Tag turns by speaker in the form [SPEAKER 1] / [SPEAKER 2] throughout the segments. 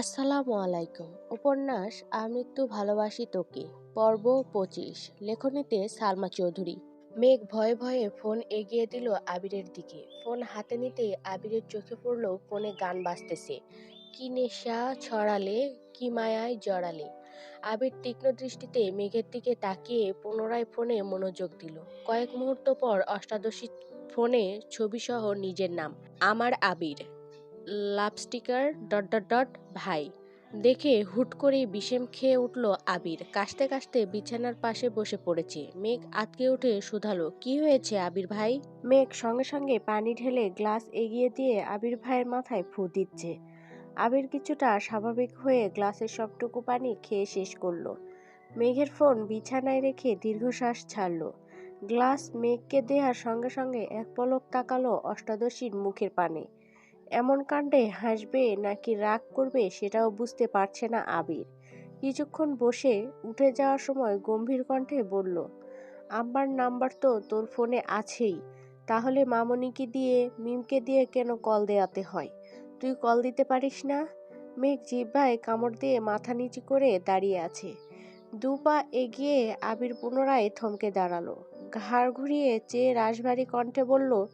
[SPEAKER 1] আসসালামু আলাইকুম। উপন্যাস আমি আমৃত্যু ভালোবাসি তোকে, পর্ব পঁচিশ। লেখনীতে সালমা চৌধুরী। মেঘ ভয়ে ভয়ে ফোন এগিয়ে দিল আবিরের দিকে। ফোন হাতে নিতেই আবিরের চোখে পড়ল ফোনে গান বাজতেছে। কি নেশা ছড়ালে, কি মায়ায় জড়ালে। আবির তীক্ষ্ণ দৃষ্টিতে মেঘের দিকে তাকিয়ে পুনরায় ফোনে মনোযোগ দিল। কয়েক মুহূর্ত পর অষ্টাদশী ফোনে ছবিসহ নিজের নাম, আমার আবির। লাপস্টিকার ডট ডট ডট, ভাই। দেখে হুট করে বিষেম খেয়ে উঠল আবির। কাশতে কাশতে বিছানার পাশে বসে পড়েছে। মেঘ আতকে উঠে শুধালো, কি হয়েছে আবির ভাই? মেঘ সঙ্গে সঙ্গে পানি ঢেলে গ্লাস এগিয়ে দিয়ে আবির ভাইয়ের মাথায় ফু দিচ্ছে। আবির কিছুটা স্বাভাবিক হয়ে গ্লাসের সবটুকু পানি খেয়ে শেষ করল। মেঘের ফোন বিছানায় রেখে দীর্ঘশ্বাস ছাড়লো। গ্লাস মেঘকে দেওয়ার সঙ্গে সঙ্গে এক পলক তাকালো অষ্টাদশীর মুখের পানে। এমন কাণ্ডে হাসবে নাকি রাগ করবে সেটাও বুঝতে পারছে না আবির। কিছুক্ষণ বসে উঠে যাওয়ার সময় গম্ভীর কণ্ঠে বলল, আব্বার নাম্বার তো তোর ফোনে আছেই। তাহলে মামনিকে দিয়ে, মিমকে দিয়ে কেন কল দেওয়াতে হয়? তুই কল দিতে পারিস না? মেঘ জিব্বায় কামড় দিয়ে মাথা নিচু করে দাঁড়িয়ে আছে। দু পা এগিয়ে আবির পুনরায় থমকে দাঁড়াল। ঘাড় ঘুরিয়ে চেয়ে রাশভারী কণ্ঠে বলল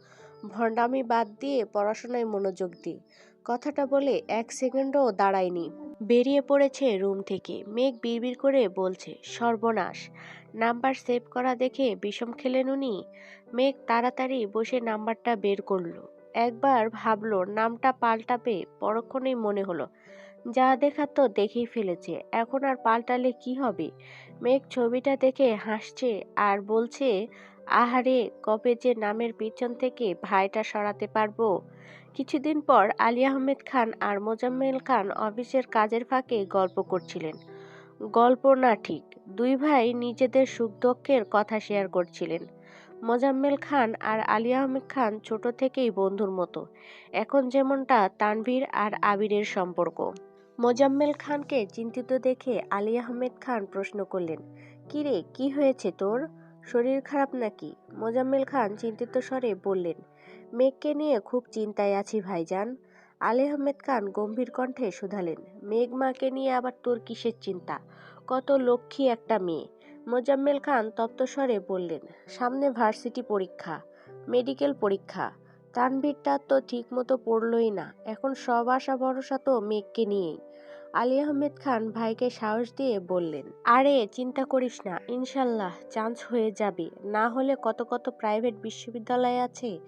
[SPEAKER 1] ভণ্ডামি বাদ দিয়ে পড়াশোনায় মনোযোগ দিই। কথাটা বলে এক সেকেন্ডও দাঁড়ায়নি। বেরিয়ে পড়েছে রুম থেকে। মেঘ বিড়বিড় করে বলছে, সর্বনাশ। নাম্বার সেভ করা দেখে বিষম খেলেন উনি? মেঘ তাড়াতাড়ি বসে নাম্বারটা বের করল। একবার ভাবলো, নামটা পাল্টাবে, পরক্ষণেই মনে হলো যা দেখা তো দেখেই ফেলেছে, এখন আর পাল্টালে কি হবে? মেঘ ছবিটা দেখে হাসছে আর বলছে, আহারে, কবে যে নামের পিছন থেকে ভাইটা সরাতে পারব? কিছুদিন পর আলী আহমেদ খান আর মোজাম্মেল খান অফিসের কাজের ফাঁকে গল্প করছিলেন। গল্প না ঠিক, দুই ভাই নিজেদের সুখ দুঃখের কথা শেয়ার করছিলেন। মোজাম্মেল খান আর আলী আহমেদ খান ছোট থেকেই বন্ধুর মতো, এখন যেমনটা তানভীর আর আবিরের সম্পর্ক। মোজাম্মেল খানকে চিন্তিত দেখে আলী আহমেদ খান প্রশ্ন করলেন, কিরে, কি হয়েছে তোর? শরীর খারাপ নাকি? মোজাম্মেল খান চিন্তিত স্বরে বললেন মেঘকে নিয়ে খুব চিন্তায় আছি ভাইজান। আলী আহমেদ খান গম্ভীর কণ্ঠে শুধালেন মেঘ মাকে নিয়ে আবার তোর কিসের চিন্তা? কত লক্ষ্মী একটা মেয়ে। মোজাম্মেল খান তপ্তস্বরে বললেন, সামনে ভার্সিটি পরীক্ষা, মেডিকেল পরীক্ষা। তানভীরটা তো ঠিকমতো পড়লই না। এখন সব আশা ভরসা তো মেঘকে নিয়েই। আলী আহমেদ খান ভাইকে সাহস দিয়ে বললেন, আরে, চিন্তা করিস না, ইনশাল্লাহ চান্স হয়ে যাবে। না হলে কত কত প্রাইভেট বিশ্ববিদ্যালয় আছে,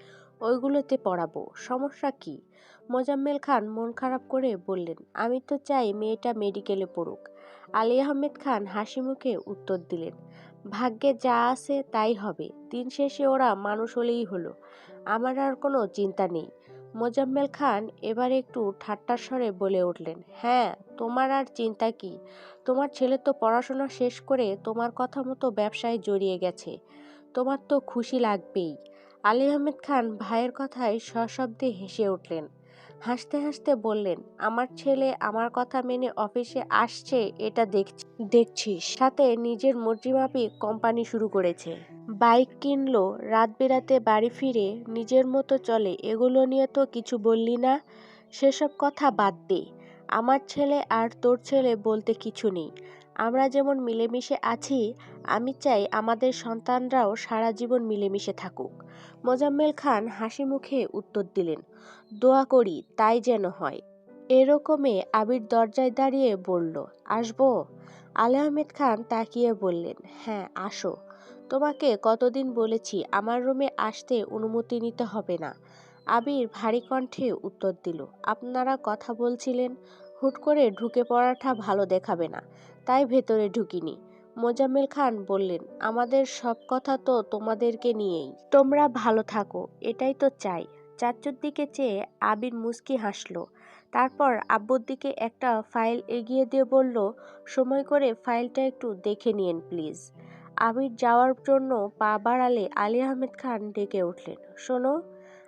[SPEAKER 1] ওইগুলোতে পড়াবো। সমস্যা কি? মোজাম্মেল খান মন খারাপ করে বললেন, আমি তো চাই মেয়েটা মেডিকেলে পড়ুক। আলী আহমেদ খান হাসি মুখে উত্তর দিলেন, ভাগ্যে যা আছে তাই হবে। দিন শেষে ওরা মানুষ হলেই হলো। আমার আর কোনো চিন্তা নেই। মোজাম্মেল খান এবার একটু ঠাট্টার স্বরে বলে উঠলেন হ্যাঁ তোমার আর চিন্তা কি? তোমার ছেলে তো পড়াশোনা শেষ করে তোমার কথা মতো ব্যবসায় জড়িয়ে গেছে। তোমার তো খুশি লাগবেই। আলী আহমেদ খান ভাইয়ের কথায় সশব্দে হেসে উঠলেন হাসতে হাসতে বললেন, আমার ছেলে আমার কথা মেনে অফিসে আসছে, এটা দেখছি। দেখছিস? সাথে নিজের মর্জিমাফিক কোম্পানি শুরু করেছে। বাইক কিনলো, রাত বেরাতে বাড়ি ফিরে নিজের মতো চলে। এগুলো নিয়ে তো কিছু বললি না, সেসব কথা বাদ দে। আমার ছেলে আর তোর ছেলে বলতে কিছু নেই। আমরা যেমন মিলেমিশে আছি, আমি চাই আমাদের সন্তানরাও সারা জীবন মিলেমিশে থাকুক। মোজাম্মেল খান হাসি মুখে উত্তর দিলেন, দোয়া করি তাই যেন হয়। এরকমে আবির দরজায় দাঁড়িয়ে বলল, আসব? আলী আহমেদ খান তাকিয়ে বললেন হ্যাঁ আসো। তোমাকে কতদিন বলেছি আমার রুমে আসতে অনুমতি নিতে হবে না। আবির ভারী কণ্ঠে উত্তর দিল, আপনারা কথা বলছিলেন হুট করে ঢুকে পড়াটা ভালো দেখাবে না। তাই ভেতরে ঢুকিনি। মোজাম্মেল খান বললেন, আমাদের সব কথা তো তোমাদেরকে নিয়েই। তোমরা ভালো থাকো, এটাই তো চাই। চাচুর দিকে চেয়ে আবির মুস্কি হাসলো। তারপর আব্বুর দিকে একটা ফাইল এগিয়ে দিয়ে বলল, সময় করে ফাইলটা একটু দেখে নিন প্লিজ। আবির যাওয়ার জন্য পা বাড়ালে আলী আহমেদ খান ডেকে উঠলেন। শোনো।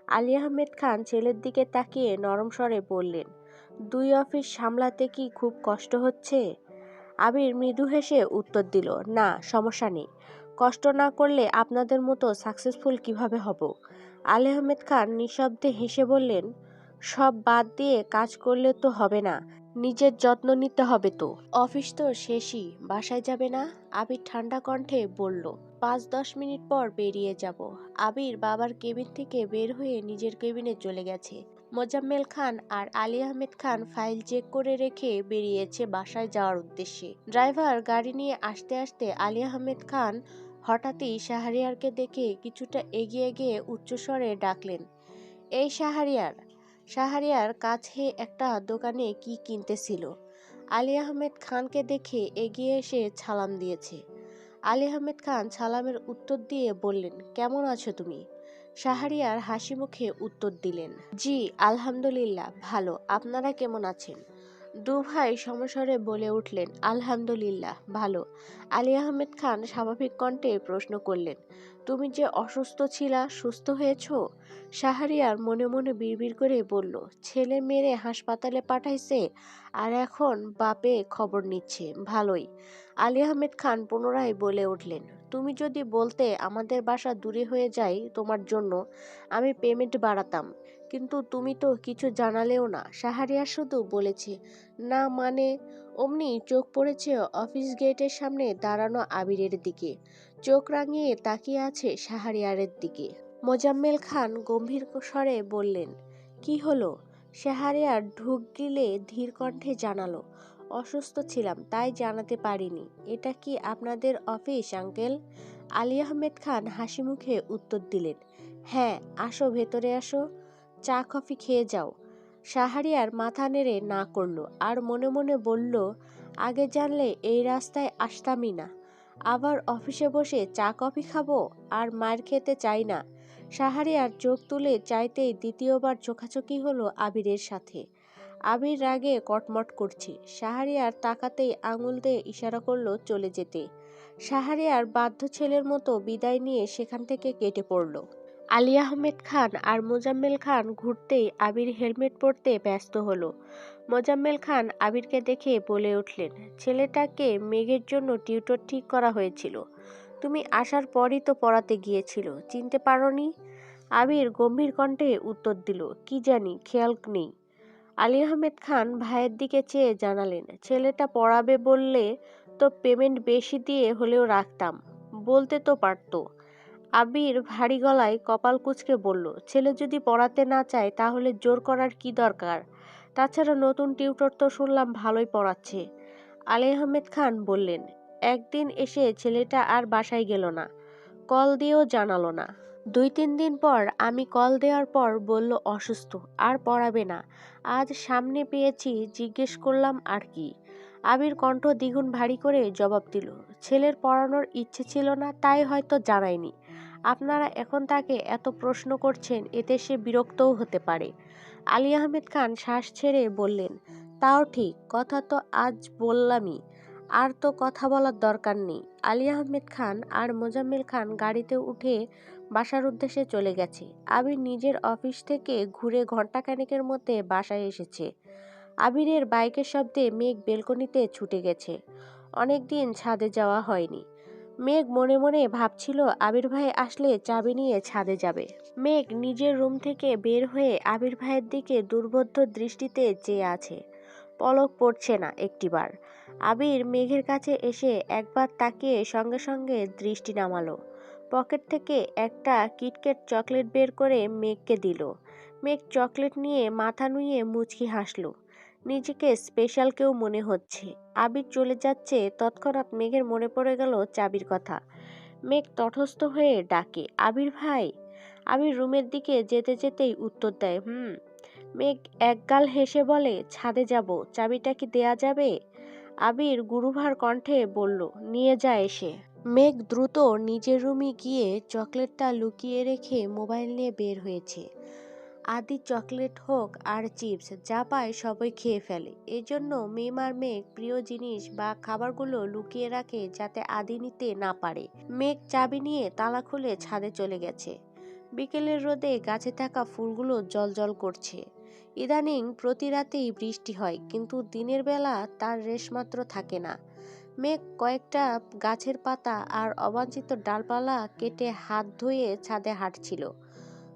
[SPEAKER 1] আলী আহমেদ খান ছেলের দিকে তাকিয়ে নরম স্বরে বললেন দুই অফিস সামলাতে কি খুব কষ্ট হচ্ছে? আবির মৃদু হেসে উত্তর দিল, না, সমস্যা নেই। কষ্ট না করলে আপনাদের মতো সাকসেসফুল কীভাবে হব? আলী আহমেদ খান নিঃশব্দে হেসে বললেন, সব বাদ দিয়ে কাজ করলে তো হবে না, নিজের যত্ন নিতে হবে তো। অফিস তো শেষই, বাসায় যাবে না? আবির ঠান্ডা কণ্ঠে বলল, পাঁচ দশ মিনিট পর বেরিয়ে যাব। আবির বাবার কেবিন থেকে বের হয়ে নিজের কেবিনে চলে গেছে। মোজাম্মেল খান আর আলী আহমেদ খান ফাইল চেক করে রেখে বেরিয়েছে বাসায় যাওয়ার উদ্দেশ্যে। ড্রাইভার গাড়ি নিয়ে আসতে আসতে আলী আহমেদ খান হঠাৎই শাহরিয়ারকে দেখে কিছুটা এগিয়ে গিয়ে উচ্চস্বরে ডাকলেন, এই শাহরিয়ার শাহরিয়ার কাছে একটা দোকানে কি কিনতেছিল? আলী আহমেদ খানকে দেখে এগিয়ে এসে ছালাম দিয়েছে। আলী আহমেদ খান সালামের উত্তর দিয়ে বললেন, কেমন আছো তুমি? শাহরিয়ার হাসি মুখে উত্তর দিলেন জি আলহামদুলিল্লাহ ভালো। আপনারা কেমন আছেন? দু ভাই সমস্বরে বলে উঠলেন, আলহামদুলিল্লাহ, ভালো। আলী আহমেদ খান স্বাভাবিক কণ্ঠে প্রশ্ন করলেন, তুমি যে অসুস্থ ছিলা, সুস্থ হয়েছ? শাহরিয়ার মনে মনে বিড়বিড় করে বলল, ছেলে মেরে হাসপাতালে পাঠাইছে আর এখন বাপে খবর নিচ্ছে, ভালোই। আলী আহমেদ খান পুনরায় বলে উঠলেন, তুমি যদি বলতে আমাদের বাসা দূরে হয়ে যায় তোমার জন্য, আমি পেমেন্ট বাড়াতাম। কিন্তু তুমি তো কিছু জানালেও না। শাহরিয়ার শুধু বলেছে, না মানে? অমনি চোখ পড়েছে অফিস গেটের সামনে দাঁড়ানো আবিরের দিকে। চোখ রাঙিয়ে তাকিয়ে আছে শাহরিয়ারের দিকে। মোজাম্মেল খান গম্ভীর স্বরে বললেন, কি হলো? শাহরিয়ার ঢুক গিলে ধীর কণ্ঠে জানালো, অসুস্থ ছিলাম, তাই জানাতে পারিনি। এটা কি আপনাদের অফিস, আঙ্কেল? আলী আহমেদ খান হাসি মুখে উত্তর দিলেন হ্যাঁ আসো ভেতরে আসো। চা কফি খেয়ে যাও। শাহরিয়ার মাথা নেড়ে না করল আর মনে মনে বলল, আগে জানলে এই রাস্তায় আসতামই না। আবার অফিসে বসে চা কফি খাব আর মার খেতে চাই না। শাহরিয়ার চোখ তুলে চাইতেই দ্বিতীয়বার চোখাচোখি হলো আবিরের সাথে। আবির রাগে কটমট করছে। শাহরিয়ার তাকাতেই আঙুল দিয়ে ইশারা করল চলে যেতে। শাহরিয়ার বাধ্য ছেলের মতো বিদায় নিয়ে সেখান থেকে কেটে পড়ল। আলী আহমেদ খান আর মোজাম্মেল খান ঘুরতেই আবির হেলমেট পরতে ব্যস্ত হলো। মোজাম্মেল খান আবিরকে দেখে বলে উঠলেন, ছেলেটাকে মেঘের জন্য টিউটর ঠিক করা হয়েছিল। তুমি আসার পরই তো পড়াতে গিয়েছিল, চিনতে পারোনি? আবির গম্ভীর কণ্ঠে উত্তর দিল, কি জানি, খেয়াল নেই। আলী আহমেদ খান ভাইয়ের দিকে চেয়ে জানালেন, ছেলেটা পড়াবে বললে তো পেমেন্ট বেশি দিয়ে হলেও রাখতাম, বলতে তো পারতো। আবির ভারী গলায় কপাল কুচকে বলল, ছেলে যদি পড়াতে না চায় তাহলে জোর করার কি দরকার? তাছাড়া নতুন টিউটর তো শুনলাম ভালোই পড়াচ্ছে। আলী আহমেদ খান বললেন, একদিন এসে ছেলেটা আর বাসায় গেল না, কল দিয়েও জানালো না। দুই তিন দিন পর আমি কল দেওয়ার পর বলল, অসুস্থ, আর পড়াবে না। আজ সামনে পেয়েছি, জিজ্ঞেস করলাম আর কি। আবির কণ্ঠ দ্বিগুণ ভারী করে জবাব দিল, ছেলের পড়ানোর ইচ্ছে ছিল না, তাই হয়তো জানায়নি। আপনারা এখন তাকে এত প্রশ্ন করছেন, এতে সে বিরক্তও হতে পারে। আলী আহমেদ খান শ্বাস ছেড়ে বললেন, তাও ঠিক, কথা তো আজ বললামই, আর তো কথা বলার দরকার নেই। আলী আহমেদ খান আর মোজাম্মেল খান গাড়িতে উঠে বাসার উদ্দেশ্যে চলে গেছে। আবির নিজের অফিস থেকে ঘুরে ঘন্টাখানেকের মধ্যে বাসায় এসেছে। আবিরের বাইকের শব্দে মেঘ বেলকনিতে ছুটে গেছে। অনেকদিন ছাদে যাওয়া হয়নি। মেঘ মনে মনে ভাবছিল আবির ভাই আসলে চাবি নিয়ে ছাদে যাবে। মেঘ নিজের রুম থেকে বের হয়ে আবির ভাইয়ের দিকে দুর্বোধ্য দৃষ্টিতে চেয়ে আছে। পলক পড়ছে না একটিবার। আবির মেঘের কাছে এসে একবার তাকিয়ে সঙ্গে সঙ্গে দৃষ্টি নামালো। পকেট থেকে একটা কিটকেট চকলেট বের করে মেঘকে দিল। মেঘ চকলেট নিয়ে মাথা নুয়ে মুচকি হাসলো। নিজেকে স্পেশাল কেউ মনে হচ্ছে। আবির চলে যাচ্ছে, তৎক্ষণাৎ মেঘের মনে পড়ে গেল চাবির কথা। মেঘ তটস্থ হয়ে ডাকে, আবির ভাই! আবির রুমের দিকে যেতে যেতেই উত্তর দেয়, হুম। মেঘ একগাল হেসে বলে, ছাদে যাব, চাবিটা কি দেয়া যাবে? আবির গুরুভার কণ্ঠে বলল, নিয়ে যায় এসে। মেঘ দ্রুত নিজের রুমে গিয়ে চকলেটটা লুকিয়ে রেখে মোবাইল নিয়ে বের হয়েছে। আদি চকলেট হোক আর চিপস, যা পায় সবাই খেয়ে ফেলে। এজন্য মেম আর মেঘ প্রিয় জিনিস বা খাবারগুলো লুকিয়ে রাখে যাতে আদি নিতে না পারে। মেঘ চাবি নিয়ে তালা খুলে ছাদে চলে গেছে। বিকেলের রোদে গাছে থাকা ফুলগুলো জল করছে। ইদানিং প্রতি রাতেই বৃষ্টি হয়, কিন্তু দিনের বেলা তার রেশমাত্র থাকে না। মেঘ কয়েকটা গাছের পাতা আর অবাঞ্ছিত ডালপালা কেটে হাত ধুয়ে ছাদে হাঁটছিল।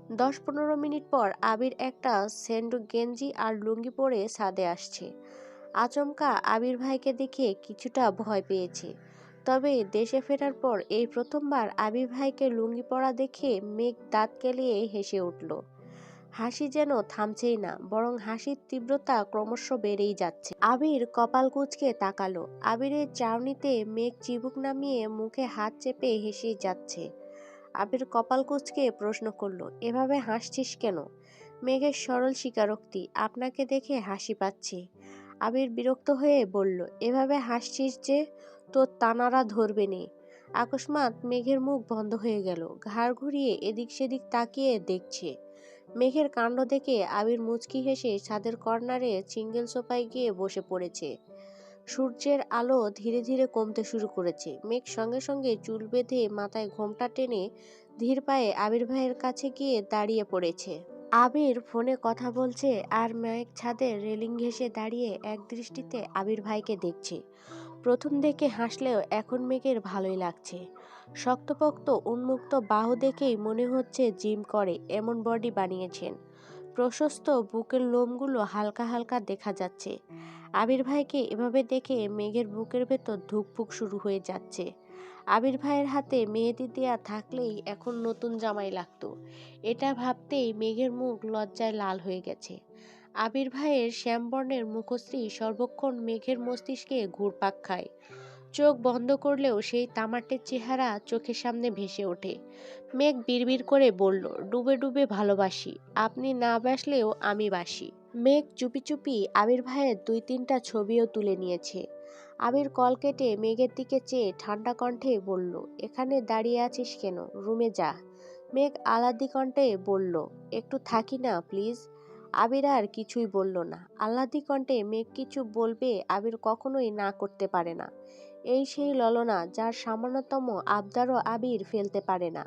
[SPEAKER 1] দশ পনেরো মিনিট পর আবির একটা স্যান্ডো গেঞ্জি আর লুঙ্গি পরে ছাদে আসছে। আচমকা আবির ভাইকে দেখে কিছুটা ভয় পেয়েছে। তবে দেশে ফেরার পর এই প্রথমবার আবির ভাইকে লুঙ্গি পরা দেখে মেঘ দাঁত কেলিয়ে হেসে উঠল। হাসি যেন থামছেই না, বরং হাসির তীব্রতা ক্রমশ বেড়েই যাচ্ছে। আবির কপাল কুঁচকে তাকালো। আবিরের চাউনিতে মেঘ চিবুক নামিয়ে মুখে হাত চেপে হেসে যাচ্ছে। আবির কপাল কুঁচকে প্রশ্ন করল, এভাবে হাসছিস কেন? মেঘের সরল স্বীকারোক্তি, আপনাকে দেখে হাসি পাচ্ছে। আবির বিরক্ত হয়ে বলল, এভাবে হাসছিস যে, তোর তানারা ধরবে নে। আকস্মাৎ মেঘের মুখ বন্ধ হয়ে গেল, ঘাড় ঘুরিয়ে এদিক সেদিক তাকিয়ে দেখছে। মেঘের কাণ্ড দেখে আবির মুচকি হেসে ছাদের কর্নারে সিঙ্গেল সোফায় গিয়ে বসে পড়েছে। সূর্যের আলো ধীরে ধীরে কমতে শুরু করেছে। মেঘ সঙ্গে সঙ্গে চুল বেঁধে মাথায় ঘোমটা টেনে ধীর পায়ে আবির ভাইয়ের কাছে গিয়ে দাঁড়িয়ে পড়েছে। আবির ফোনে কথা বলছে আর মেঘ ছাদের রেলিং ঘেঁষে দাঁড়িয়ে এক দৃষ্টিতে আবির ভাইকে দেখছে। প্রথম দেখে হাসলেও এখন মেঘের ভালোই লাগছে। শক্তপোক্ত, উন্মুক্ত বাহু দেখেই মনে হচ্ছে জিম করে এমন বডি বানিয়েছেন। প্রশস্ত বুকের লোমগুলো হালকা হালকা দেখা যাচ্ছে। আবির ভাইকে এভাবে দেখে মেঘের বুকের ভেতর ধুকপুক শুরু হয়ে যাচ্ছে। আবির ভাইয়ের হাতে মেহেদি দেয়া থাকলেই এখন নতুন জামাই লাগতো। এটা ভাবতেই মেঘের মুখ লজ্জায় লাল হয়ে গেছে। আবির ভাইয়ের শ্যামবর্ণের মুখশ্রী সর্বক্ষণ মেঘের মস্তিষ্কে ঘুরপাক খায়। চোখ বন্ধ করলেও সেই তামাটের চেহারা চোখের সামনে ভেসে ওঠে। মেঘ বিড়বিড় করে বলল, ডুবে ডুবে ভালোবাসি, আপনি না বাসলেও আমি বাসি। মেঘ চুপি চুপি আবির ভাইয়ের দুই তিনটা ছবিও তুলে নিয়েছে। আবির কল কেটে মেঘের দিকে চেয়ে ঠান্ডা কণ্ঠে বলল, এখানে দাঁড়িয়ে আছিস কেন? রুমে যা। মেঘ আলাদি কণ্ঠে বলল, একটু থাকি না, প্লিজ। আবির আর কিছুই বলল না। আহ্লাদি কণ্ঠে মেঘ কিছু বলবে আবির কখনোই না করতে পারে না। এই সেই ললনা যার সামান্যতম আবদারও আবির ফেলতে পারে না।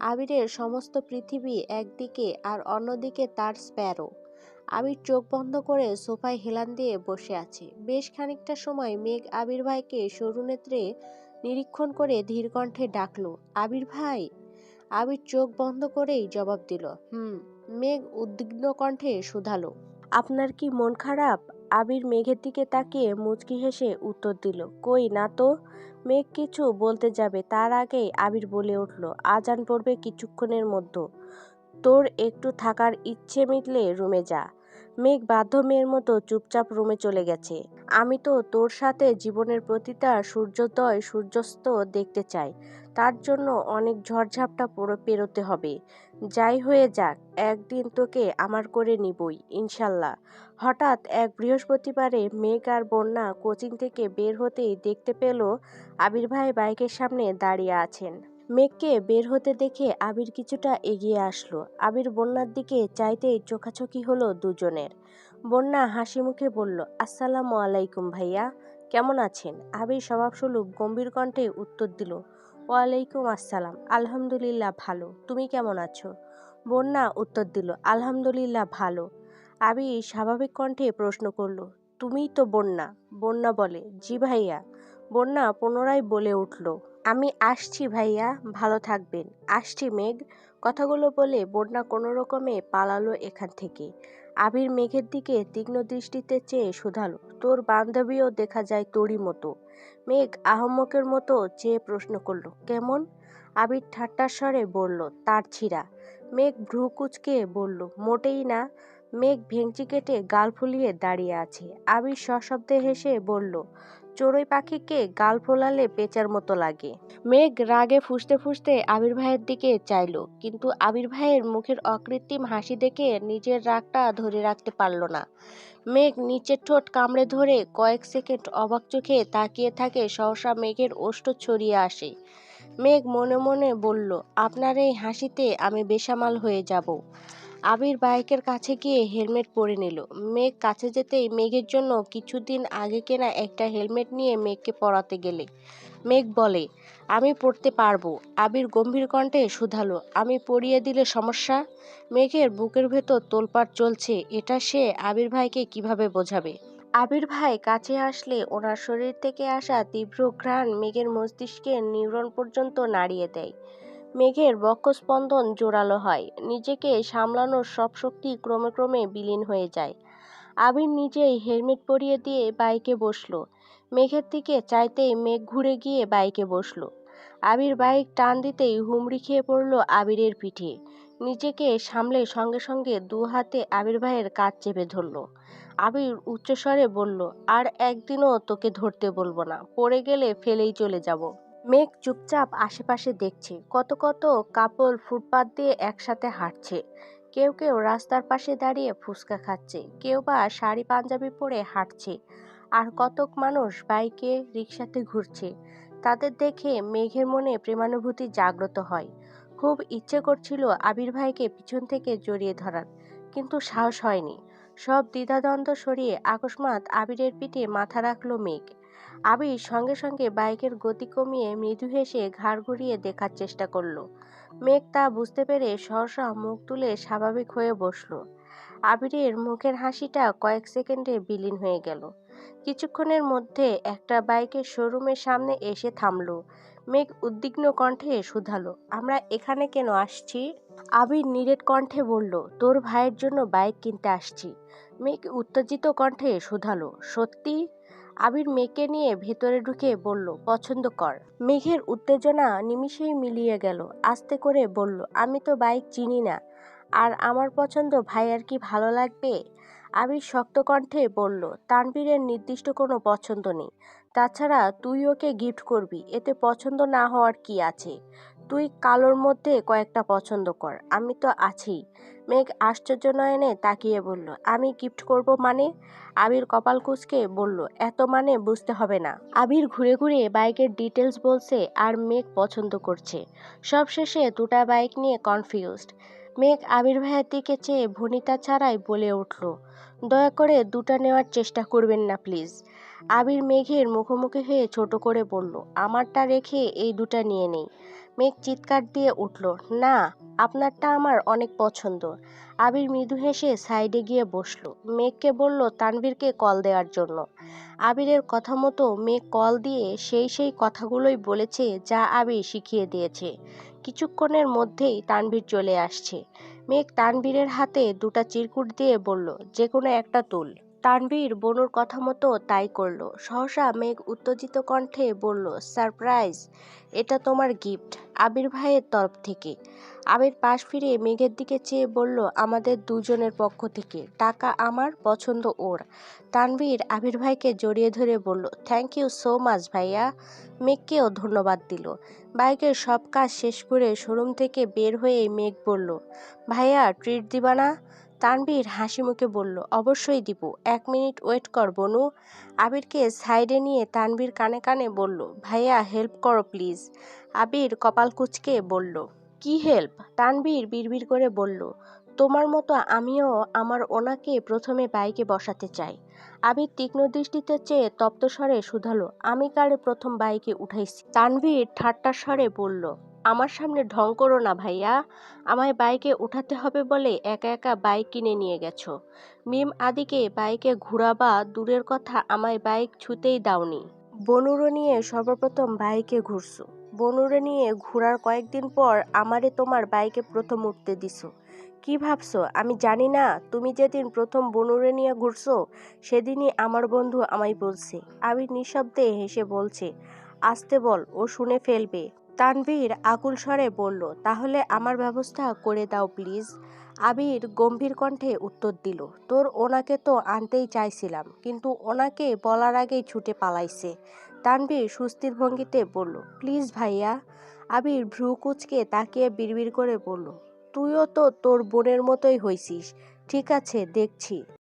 [SPEAKER 1] আবিরের সমস্ত পৃথিবী একদিকে আর অন্যদিকে তার স্প্যারো। আবির চোখ বন্ধ করে সোফায় হেলান দিয়ে বসে আছে। বেশ খানিকটা সময় মেঘ আবির ভাইকে সরু নেত্রে নিরীক্ষণ করে ধীর কণ্ঠে ডাকলো, আবির ভাই? আবির চোখ বন্ধ করেই জবাব দিল, হুম। মেঘ উদ্বিগ্ন কণ্ঠে শুধালো, আপনার কি মন খারাপ? আবির মেঘের দিকে তাকিয়ে মুচকি হেসে উত্তর দিল, কই না তো? মেঘ কিছু বলতে যাবে, তার আগেই আবির বলে উঠল, আজান পড়বে কিছুক্ষণের মধ্যে। তোর একটু থাকার ইচ্ছে মিটলে রুমে যা। মেঘ বাধ্য মেয়ের মতো চুপচাপ রুমে চলে গেছে। আমি তো তোর সাথে জীবনের প্রতিটা সূর্যোদয় সূর্যাস্ত দেখতে চাই। তার জন্য অনেক ঝড়ঝাপটা পুরো পেরোতে হবে। যাই হয়ে যাক, একদিন তোকে আমার করে নিবই, ইনশাল্লাহ। হঠাৎ এক বৃহস্পতিবারে মেঘ আর বন্যা কোচিং থেকে বের হতেই দেখতে পেল আবির ভাই বাইকের সামনে দাঁড়িয়ে আছেন। মেঘকে বের হতে দেখে আবির কিছুটা এগিয়ে আসলো। আবির বন্যার দিকে চাইতেই চোখাচোখি হলো দুজনের। বন্যা হাসি মুখে বলল, আসসালামু আলাইকুম ভাইয়া, কেমন আছেন? আবির স্বভাবস্বরূপ গম্ভীর কণ্ঠে উত্তর দিল, ওয়ালাইকুম আসসালাম, আলহামদুলিল্লাহ ভালো, তুমি কেমন আছো? বন্যা উত্তর দিল, আলহামদুলিল্লাহ ভালো। আবি স্বাভাবিক কণ্ঠে প্রশ্ন করল তুমিই তো বন্যা বন্যা বলে, জি ভাইয়া। বন্যা পুনরায় বলে উঠল, আমি আসছি ভাইয়া, ভালো থাকবেন। আসছি মেঘ। কথাগুলো বলে বন্যা কোনো রকমে পালালো এখান থেকে। আবির মেঘের দিকে তীক্ষ্ণ দৃষ্টিতে চেয়ে শুধালো, তোর বান্ধবীও দেখা যায় তোরই মতো। মেঘ আহম্মকের মতো চেয়ে প্রশ্ন করল, কেমন? আবির ঠাট্টার স্বরে বলল, তার ছিঁড়া। মেঘ ভ্রু কুচকে বলল, মোটেই না। মেঘ ভেঙচি কেটে গাল ফুলিয়ে দাঁড়িয়ে আছে। আবির সশব্দে হেসে বলল, চড়ুই পাখিকে গাল ফোলালে পেঁচার মতো লাগে। মেঘ রাগে ফুসতে ফুসতে আবির ভাইয়ের দিকে চাইল, কিন্তু আবির ভাইয়ের মুখের অকৃত্রিম হাসি দেখে নিজের রাগটা ধরে রাখতে পারল না। মেঘ নিচের ঠোঁট কামড়ে ধরে কয়েক সেকেন্ড অবাক চোখে তাকিয়ে থাকে সহসা মেঘের ওষ্ঠ ছড়িয়ে আসে। মেঘ মনে মনে বলল, আপনার এই হাসিতে আমি বেসামাল হয়ে যাব। আবির বাইকের কাছে গিয়ে হেলমেট পরে নিল। মেঘ কাছে যেতেই মেঘের জন্য কিছুদিন আগে কেনা একটা হেলমেট নিয়ে মেঘকে পরাতে গেলে। মেঘ বলে, আমি পড়তে পারব। আবির গম্ভীর কণ্ঠে শুধালো, আমি পরিয়ে দিলে সমস্যা? মেঘের বুকের ভেতর তোলপাড় চলছে, এটা সে আবির ভাইকে কীভাবে বোঝাবে? আবির ভাই কাছে আসলে ওনার শরীর থেকে আসা তীব্র ঘ্রাণ মেঘের মস্তিষ্কের নিউরন পর্যন্ত নাড়িয়ে দেয়। মেঘের বক্ষস্পন্দন জোরালো হয়। নিজেকে সামলানোর সব শক্তি ক্রমে ক্রমে বিলীন হয়ে যায়। আবির নিজেই হেলমেট পরিয়ে দিয়ে বাইকে বসল। মেঘের দিকে চাইতেই মেঘ ঘুরে গিয়ে বাইকে বসল। আবির বাইক টান দিতেই হুমড়ি খেয়ে পড়ল আবিরের পিঠে। নিজেকে সামলে সঙ্গে সঙ্গে দু হাতে আবির ভাইয়ের কাজ চেপে ধরলো। আবির উচ্চস্বরে বলল, আর একদিনও তোকে ধরতে বলব না। পড়ে গেলে ফেলেই চলে যাব। মেঘ চুপচাপ আশেপাশে দেখছে। কত কত কাপল ফুটপাত দিয়ে একসাথে হাঁটছে। কেউ কেউ রাস্তার পাশে দাঁড়িয়ে ফুচকা খাচ্ছে। কেউ বা শাড়ি পাঞ্জাবি পরে হাঁটছে। আর কতক মানুষ বাইকে রিক্সাতে ঘুরছে। তাদের দেখে মেঘের মনে প্রেমানুভূতি জাগ্রত হয়। খুব ইচ্ছে করছিল আবির ভাইকে পিছন থেকে জড়িয়ে ধরার। কিন্তু সাহস হয়নি। সব দ্বিধাদ্বন্দ্ব সরিয়ে আকস্মাৎ আবিরের পিঠে মাথা রাখল মেঘ। আবির সঙ্গে সঙ্গে বাইকের গতি কমিয়ে মৃদু হেসে ঘাড় ঘুরিয়ে দেখার চেষ্টা করল। মেঘ তা বুঝতে পেরে সহসা মুখ তুলে স্বাভাবিক হয়ে বসল। আবিরের মুখের হাসিটা কয়েক সেকেন্ডে বিলীন হয়ে গেল। কিছুক্ষণের মধ্যে একটা বাইকের শোরুমের সামনে এসে থামলো। মেঘ উদ্বিগ্ন কণ্ঠে শুধালো, আমরা এখানে কেন আসছি? আবির নিরেট কণ্ঠে বলল, তোর ভাইয়ের জন্য বাইক কিনতে আসছি। মেঘ উত্তেজিত কণ্ঠে শুধালো, সত্যি? আবির মেয়েকে নিয়ে ভেতরে ঢুকে বলল, পছন্দ কর। মেঘের উত্তেজনা নিমিষেই মিলিয়ে গেল। আস্তে করে বলল, আমি তো বাইক চিনি না। আর আমার পছন্দ ভাইয়ার কি ভালো লাগবে? আবির শক্ত কণ্ঠে বলল তানবীরের নির্দিষ্ট কোনো পছন্দ নেই। তাছাড়া তুই ওকে গিফট করবি। এতে পছন্দ না হওয়ার কি আছে? তুই কালোর মধ্যে কয়েকটা পছন্দ কর, আমি তো আছি মেঘ আশ্চর্য নয়নে তাকিয়ে বলল, আমি গিফট করব মানে? আবির কপাল কুচকে বলল, এত মানে বুঝতে হবে না। আবির ঘুরে ঘুরে বাইকের ডিটেলস বলছে আর মেঘ পছন্দ করছে। সবশেষে দুটা বাইক নিয়ে কনফিউজড মেঘ আবির ভাইয়ের দিকে চেয়ে ভনিতা ছাড়াই বলে উঠল, দয়া করে দুটা নেওয়ার চেষ্টা করবেন না প্লিজ আবির মেঘের মুখোমুখি হয়ে ছোট করে বলল, আমারটা রেখে এই দুটা নিয়ে নেই। মেঘ চিৎকার দিয়ে উঠল, না, আপনারটা আমার অনেক পছন্দ। আবির মৃদু হেসে সাইডে গিয়ে বসল। মেঘকে বলল তানভীরকে কল দেওয়ার জন্য। আবিরের কথা মতো মেঘ কল দিয়ে সেই সেই কথাগুলোই বলেছে যা আবির শিখিয়ে দিয়েছে। কিছুক্ষণের মধ্যেই তানভীর চলে আসছে। মেঘ তানভীরের হাতে দুটা চিরকুট দিয়ে বলল, যে কোনো একটা তুল। তানভীর বনুর কথা মতো তাই করল। সহসা মেঘ উত্তেজিত কণ্ঠে বলল, সারপ্রাইজ, এটা তোমার গিফট আবির ভাইয়ের তরফ থেকে। আবির পাশ ফিরে মেঘের দিকে চেয়ে বলল, আমাদের দুজনের পক্ষ থেকে, টাকা আমার, পছন্দ ওর। তানভীর আবির ভাইকে জড়িয়ে ধরে বলল থ্যাংক ইউ সো মাচ ভাইয়া। মেঘকেও ধন্যবাদ দিল। বাইকের সব কাজ শেষ করে শোরুম থেকে বের হয়ে মেঘ বলল, ভাইয়া ট্রিট দিবা না? তানভীর হাসি মুখে বলল, অবশ্যই দিব, এক মিনিট ওয়েট কর, বনু। আবিরকে সাইডে নিয়ে তানবীর কানে কানে বলল, ভাইয়া, হেল্প করো প্লিজ। আবির কপাল কুচকে বলল, কি হেল্প? তানভীর বিড়বিড় করে বলল, তোমার মতো আমিও আমার ওনাকে প্রথমে বাইকে বসাতে চাই। আবির তীক্ষ্ণ দৃষ্টিতে চেয়ে তপ্ত স্বরে শুধালো, আমি কারে প্রথম বাইকে উঠাইছি? তানভীর ঠাট্টা স্বরে বলল আমার সামনে ঢং করো না ভাইয়া। আমায় বাইকে উঠাতে হবে বলে একা একা বাইক কিনে নিয়ে গেছো। মিম আদিকে বাইকে ঘুরাবা দূরের কথা আমায় বাইক ছুতেই দাওনি। বনুরে নিয়ে সর্বপ্রথম বাইকে ঘুরছো। বনুরে নিয়ে ঘুরার কয়েকদিন পর আমারে তোমার বাইকে প্রথম উঠতে দিছো। কি ভাবছ? আমি জানি না। তুমি যেদিন প্রথম বনুরে নিয়ে ঘুরছো, সেদিনই আমার বন্ধু আমায় বলছে। আমি নিঃশব্দে হেসে বলছে, আসতে বল, ও শুনে ফেলবে। তানভীর আকুল স্বরে বলল, তাহলে আমার ব্যবস্থা করে দাও প্লিজ। আবির গম্ভীর কণ্ঠে উত্তর দিল, তোর ওনাকে তো আনতেই চাইছিলাম, কিন্তু ওনাকে বলার আগেই ছুটে পালাইছে। তানভীর সুস্থির ভঙ্গিতে বলল, প্লিজ ভাইয়া। আবির ভ্রু কুচকে তাকিয়ে বিড়বিড় করে বলল, তুইও তো তোর বোনের মতোই হইছিস। ঠিক আছে, দেখছি।